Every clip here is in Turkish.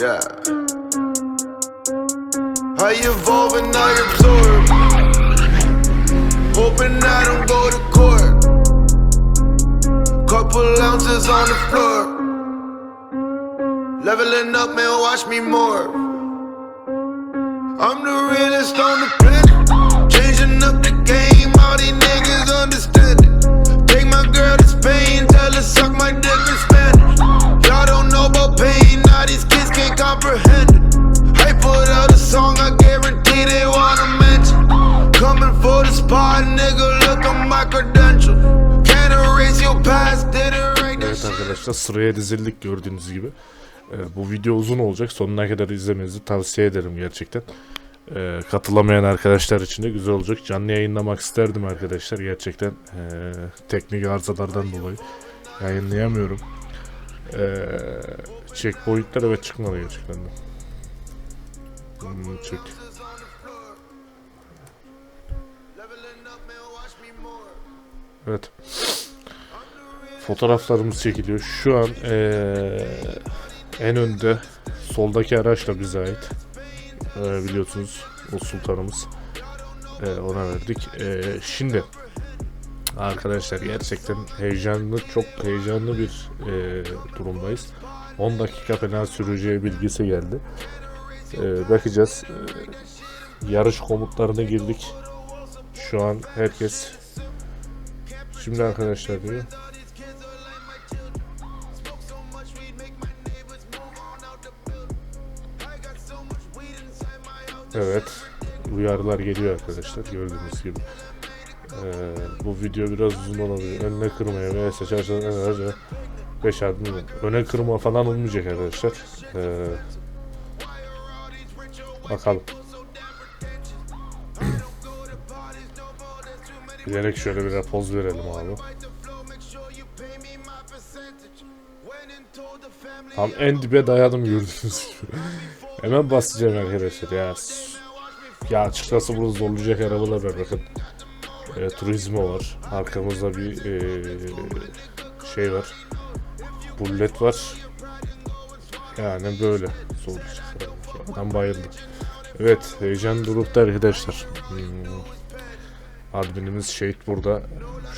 Yeah. I evolve and I absorb. Hoping I don't go to court. Couple ounces on the floor. Leveling up, man, watch me more. I'm the realest on the planet. Changing up the game, all these niggas understand it. Take my girl to Spain, tell her suck my dick sıraya dizildik gördüğünüz gibi. Ee, bu video uzun olacak. Sonuna kadar izlemenizi tavsiye ederim gerçekten. Ee, katılamayan arkadaşlar için de güzel olacak. Canlı yayınlamak isterdim arkadaşlar. Gerçekten ee, teknik arızalardan dolayı yayınlayamıyorum. Ee, checkpointler evet çıkmadı gerçekten. Hmm, more. Evet. Fotoğraflarımız çekiliyor. Şu an eee, en önde soldaki araçla bize ait. Eee, biliyorsunuz o sultanımız. Eee, ona verdik. Eee, şimdi arkadaşlar gerçekten heyecanlı, çok heyecanlı bir eee, durumdayız. 10 dakika fena süreceği bilgisi geldi. Eee, bakacağız. Eee, yarış komutlarına girdik. Şu an herkes Şimdi arkadaşlar diyor. Evet. Uyarılar geliyor arkadaşlar gördüğünüz gibi. Ee, bu video biraz uzun olabilir. Önüne kırmaya veya seçersen en az 5 adım öne kırma falan olmayacak arkadaşlar. Ee, bakalım. Bilerek şöyle bir poz verelim abi. Tam en dibe dayadım gördüğünüz gibi. Hemen basacağım arkadaşlar ya. Ya açıkçası burada zorlayacak arabalar var bakın. E, turizmo var. Arkamızda bir e, şey var. Bullet var. Yani böyle zorlayacak. Ben bayıldım. Evet heyecan durukta arkadaşlar. Hmm. Adminimiz Şehit burada.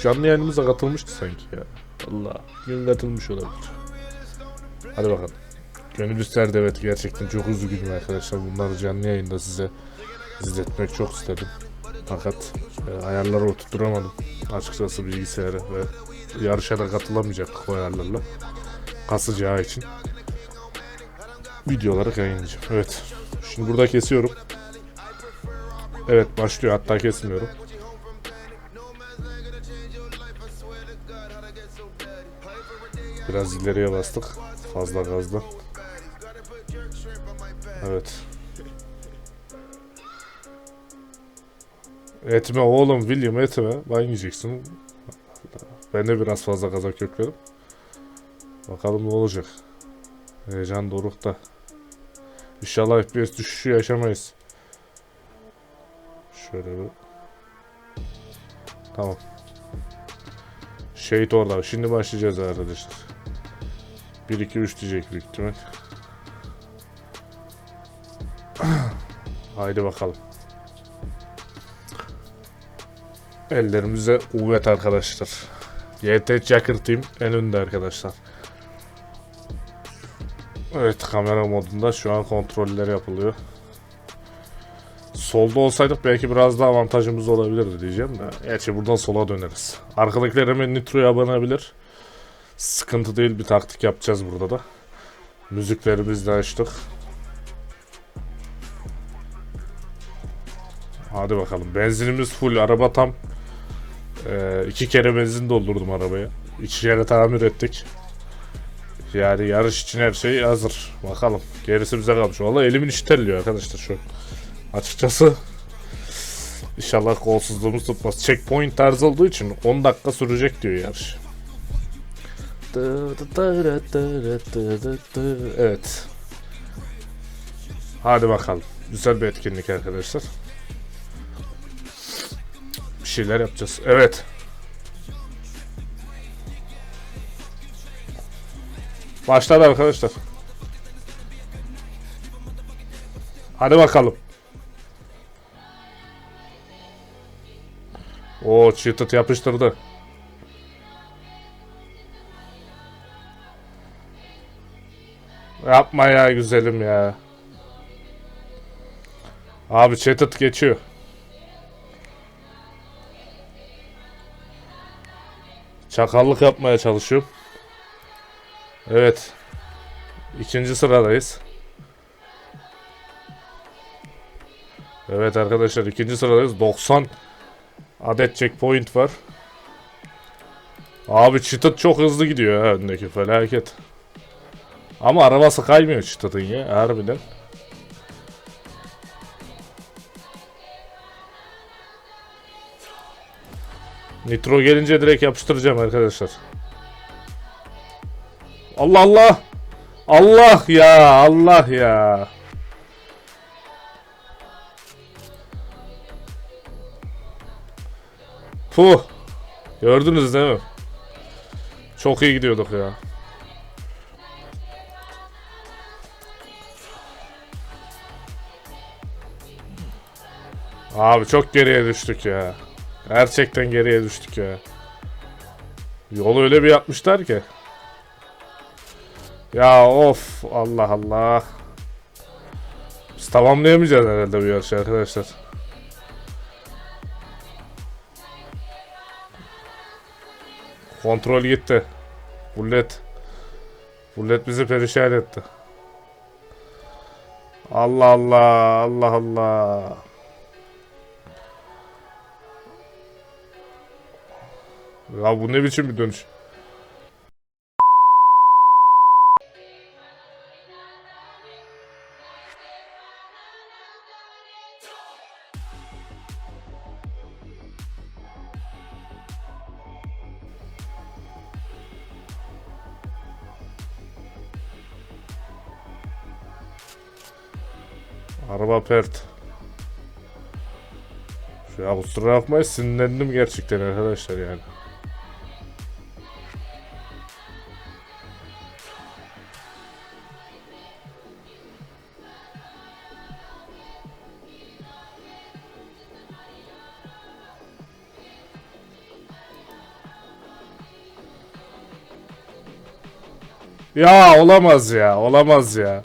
Canlı yayınımıza katılmıştı sanki ya. Allah. Gün katılmış olabilir. Hadi bakalım. Gönül isterdi evet gerçekten çok üzgünüm arkadaşlar. Bunları canlı yayında size izletmek çok istedim. Fakat e, ayarları oturtturamadım. Açıkçası bilgisayarı ve yarışa da katılamayacaktık o ayarlarla. Kasacağı için. Videoları yayınlayacağım. Evet. Şimdi burada kesiyorum. Evet başlıyor hatta kesmiyorum. Biraz ileriye bastık. Fazla gazla. Evet. Etme oğlum William etme. Ben yiyeceksin. Ben de biraz fazla gaza kökledim. Bakalım ne olacak. Heyecan dorukta. İnşallah FPS düşüşü yaşamayız. Şöyle bir. Tamam. Şehit orada. Şimdi başlayacağız arkadaşlar. 1 2 3 diyecek büyük ihtimal. Haydi bakalım. Ellerimize kuvvet arkadaşlar. YT Jacker Team en önde arkadaşlar. Evet kamera modunda şu an kontroller yapılıyor. Solda olsaydık belki biraz daha avantajımız olabilirdi diyeceğim de. Gerçi buradan sola döneriz. Arkadakiler hemen Nitro'ya abanabilir. Sıkıntı değil bir taktik yapacağız burada da. Müziklerimizi de açtık. Hadi bakalım. Benzinimiz full. Araba tam Ee, iki kere benzin doldurdum arabaya. İki kere tamir ettik. Yani yarış için her şey hazır. Bakalım. Gerisi bize kalmış. Vallahi elimin içi terliyor arkadaşlar şu. Açıkçası İnşallah kolsuzluğumuz tutmaz. Checkpoint tarzı olduğu için 10 dakika sürecek diyor yarış. Evet. Hadi bakalım. Güzel bir etkinlik arkadaşlar. Bir şeyler yapacağız. Evet. Başladı arkadaşlar. Hadi bakalım. O cheated yapıştırdı. Yapma ya güzelim ya. Abi cheated geçiyor. Çakallık yapmaya çalışıyorum. Evet. İkinci sıradayız. Evet arkadaşlar ikinci sıradayız. 90 adet checkpoint var. Abi çıtıt çok hızlı gidiyor ha öndeki felaket. Ama arabası kaymıyor çıtıtın ya harbiden. Nitro gelince direkt yapıştıracağım arkadaşlar. Allah Allah. Allah ya Allah ya. Puh. Gördünüz değil mi? Çok iyi gidiyorduk ya. Abi çok geriye düştük ya. Gerçekten geriye düştük ya. Yolu öyle bir yapmışlar ki. Ya of Allah Allah. Biz tamamlayamayacağız herhalde bu yarışı arkadaşlar. Kontrol gitti. Bullet. Bullet bizi perişan etti. Allah Allah Allah Allah. Ya bu ne biçim bir dönüş? Araba pert. Ya kusura bakmayın sinirlendim gerçekten arkadaşlar yani. Ya olamaz ya, olamaz ya.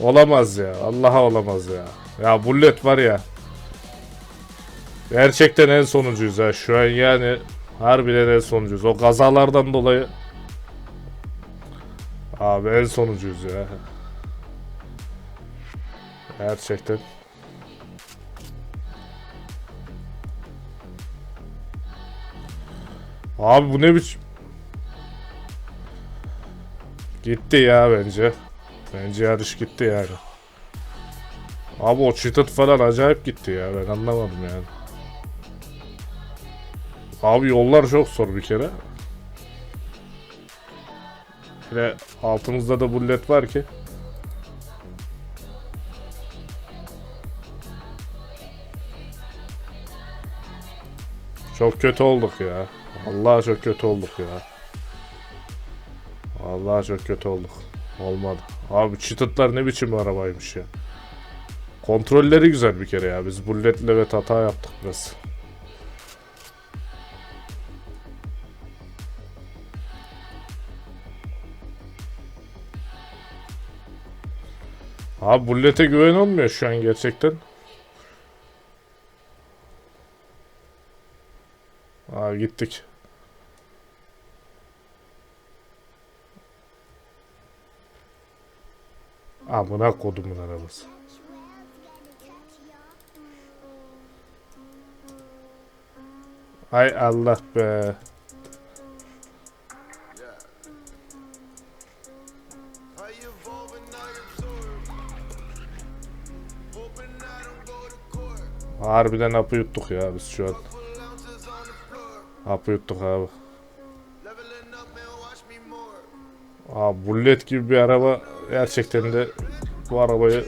Olamaz ya. Allah'a olamaz ya. Ya bullet var ya. Gerçekten en sonuncuyuz ha. Şu an yani harbiden en sonuncuyuz. O kazalardan dolayı Abi en sonuncuyuz ya. Gerçekten. Abi bu ne biçim? Gitti ya bence. Bence yarış gitti yani. Abi o çıtıt falan acayip gitti ya ben anlamadım yani. Abi yollar çok zor bir kere. Ve altımızda da bullet var ki. Çok kötü olduk ya. Allah çok kötü olduk ya. Allah çok kötü olduk. Olmadı. Abi çıtıtlar ne biçim bir arabaymış ya. Kontrolleri güzel bir kere ya. Biz bulletle evet hata yaptık biraz. Abi bullete güven olmuyor şu an gerçekten. Aa gittik. Amına kodumun arabası. Hay Allah be. Harbiden hapı yuttuk ya biz şu an. Hapı yuttuk abi. Abi bullet gibi bir araba gerçekten de bu arabayı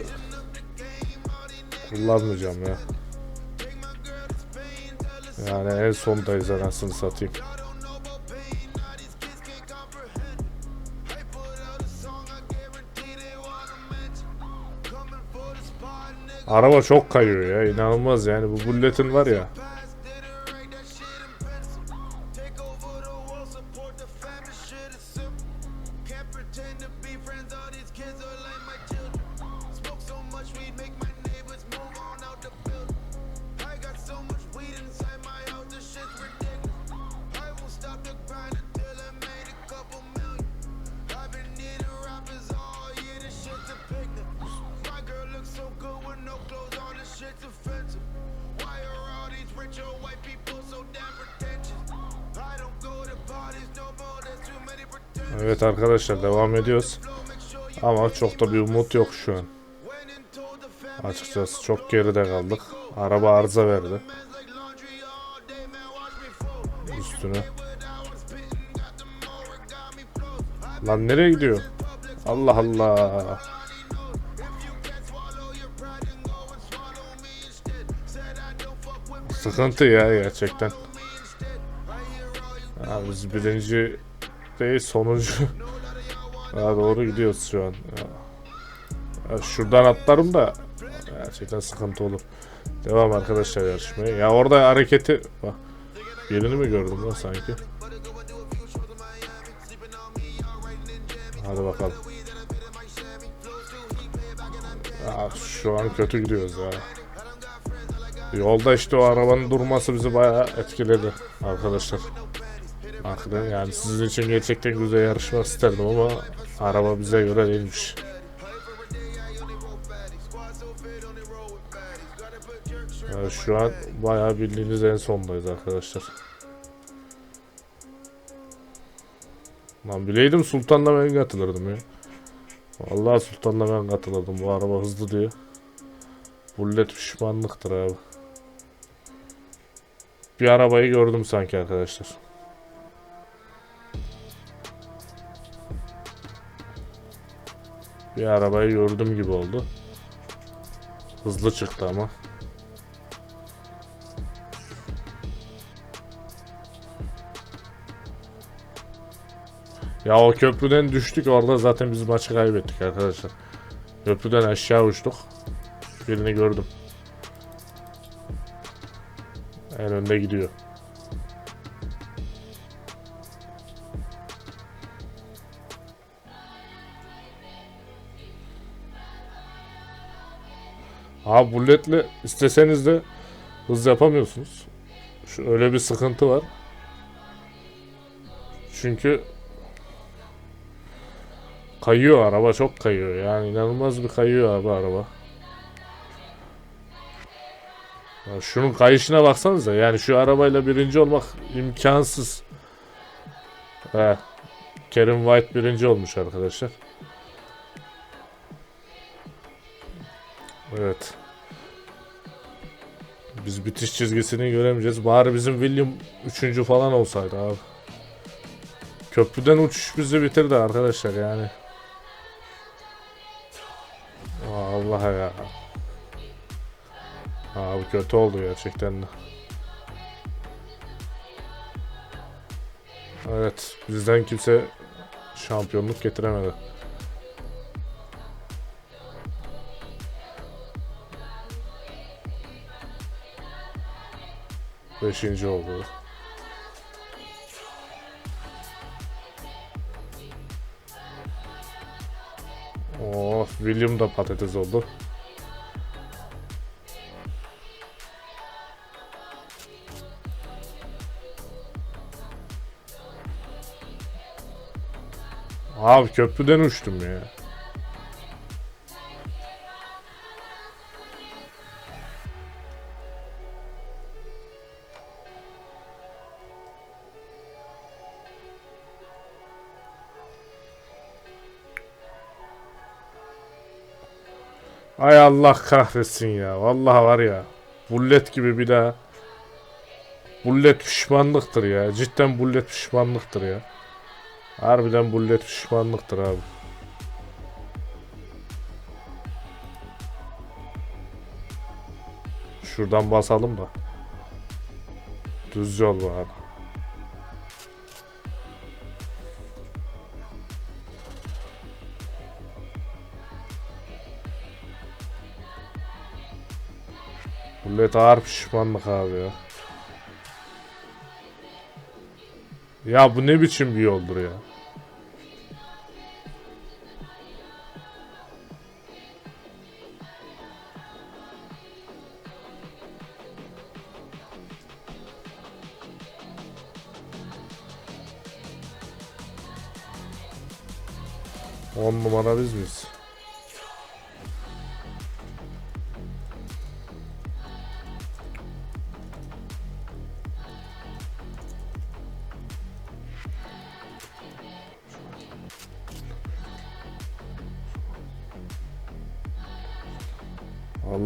kullanmayacağım ya. Yani en sondayız anasını satayım. Araba çok kayıyor ya inanılmaz yani bu bulletin var ya. Evet arkadaşlar devam ediyoruz. Ama çok da bir umut yok şu an. Açıkçası çok geride kaldık. Araba arıza verdi. Üstüne. Lan nereye gidiyor? Allah Allah. Sıkıntı ya gerçekten. Ya biz birinci değil sonuncu. Daha doğru gidiyoruz şu an. Ya. Ya şuradan atlarım da gerçekten sıkıntı olur. Devam arkadaşlar yarışmaya. Ya orada hareketi bak. Birini mi gördüm lan sanki? Hadi bakalım. Ya şu an kötü gidiyoruz ya. Yolda işte o arabanın durması bizi bayağı etkiledi arkadaşlar. Hakikaten yani sizin için gerçekten güzel yarışmak isterdim ama araba bize göre değilmiş. Yani şu an bayağı bildiğiniz en sondayız arkadaşlar. Lan bileydim Sultan'la ben katılırdım ya. Vallahi Sultan'la ben katılırdım bu araba hızlı diye. Bullet pişmanlıktır abi. Bir arabayı gördüm sanki arkadaşlar. Bir arabayı gördüm gibi oldu. Hızlı çıktı ama. Ya o köprüden düştük orada zaten biz maçı kaybettik arkadaşlar. Köprüden aşağı uçtuk. Birini gördüm. En önde gidiyor. Abi bulletle isteseniz de hız yapamıyorsunuz. Şu öyle bir sıkıntı var. Çünkü kayıyor araba çok kayıyor yani inanılmaz bir kayıyor abi araba. Ya şunun kayışına baksanıza yani şu arabayla birinci olmak imkansız. He. Kerim White birinci olmuş arkadaşlar. Evet. Biz bitiş çizgisini göremeyeceğiz. Bari bizim William üçüncü falan olsaydı abi. Köprüden uçuş bizi bitirdi arkadaşlar yani. Allah ya. Abi kötü oldu gerçekten de. Evet, bizden kimse şampiyonluk getiremedi. Beşinci oldu. Oh, William da patates oldu. Abi köprüden uçtum ya. Ay Allah kahretsin ya. Vallahi var ya. Bullet gibi bir daha. Bullet pişmanlıktır ya. Cidden bullet pişmanlıktır ya. Harbiden bullet pişmanlıktır abi. Şuradan basalım da. Düz yol bu Millet ağır pişmanlık abi ya. Ya bu ne biçim bir yoldur ya. On numara biz miyiz?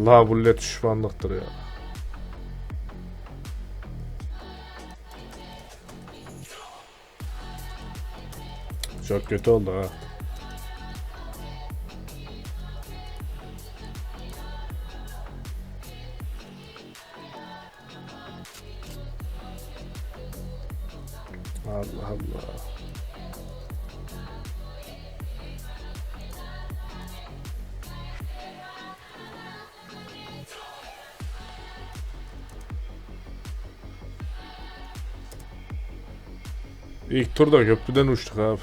Allah bu led düşmanlıktır ya. Çok kötü oldu ha. Turda köprüden uçtuk abi.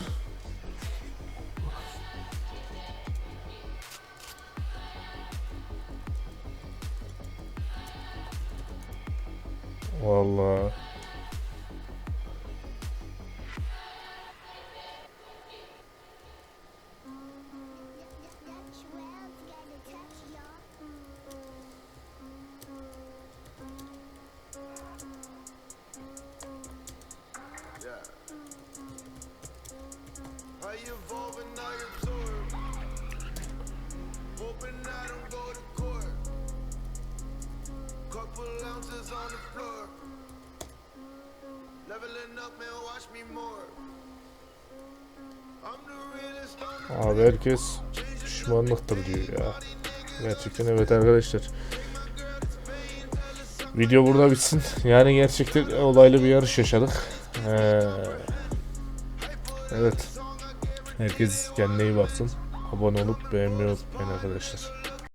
Ounces on the floor. Leveling up, man, watch me more. Abi herkes pişmanlıktır diyor ya. Gerçekten evet arkadaşlar. Video burada bitsin. Yani gerçekten olaylı bir yarış yaşadık. Ee, evet. Herkes kendine iyi baksın. Abone olup beğenmeyi unutmayın arkadaşlar.